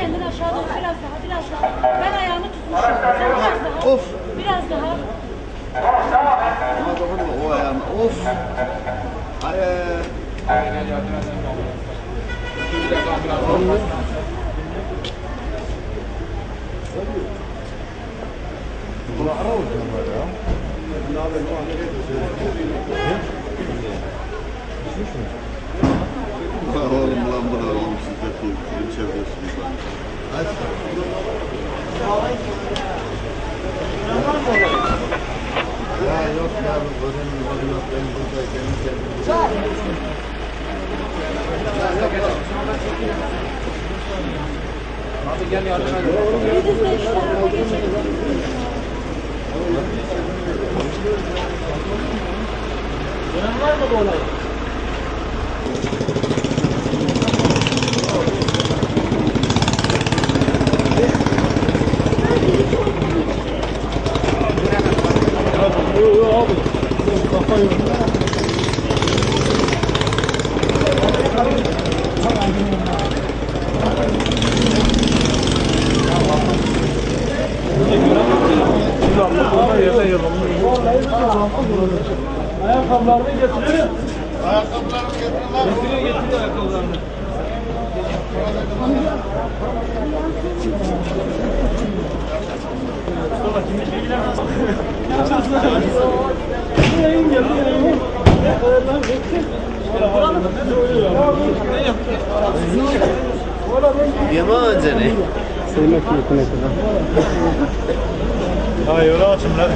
Kendini aşağı doğru biraz daha biraz daha. Ben ayağımı tutmuşum. Sen biraz daha. Of. Biraz daha. Ama dokunma o ayağına. Of. Ay ay ay. Ulan Ya yok ya bu gözüm gözüm yok ben burada kendi kendime. Biz de şu tarafa geçelim. Ayakkabılarını getirin. Ayakkabılarını getirin lan. Getiriyor getiriyor ayakkabılarını. Yayın geldi yayın. Ayarlar bekle. Ne oluyor? Ne yapıyor? Yeme önce ne? Hayır açın lan.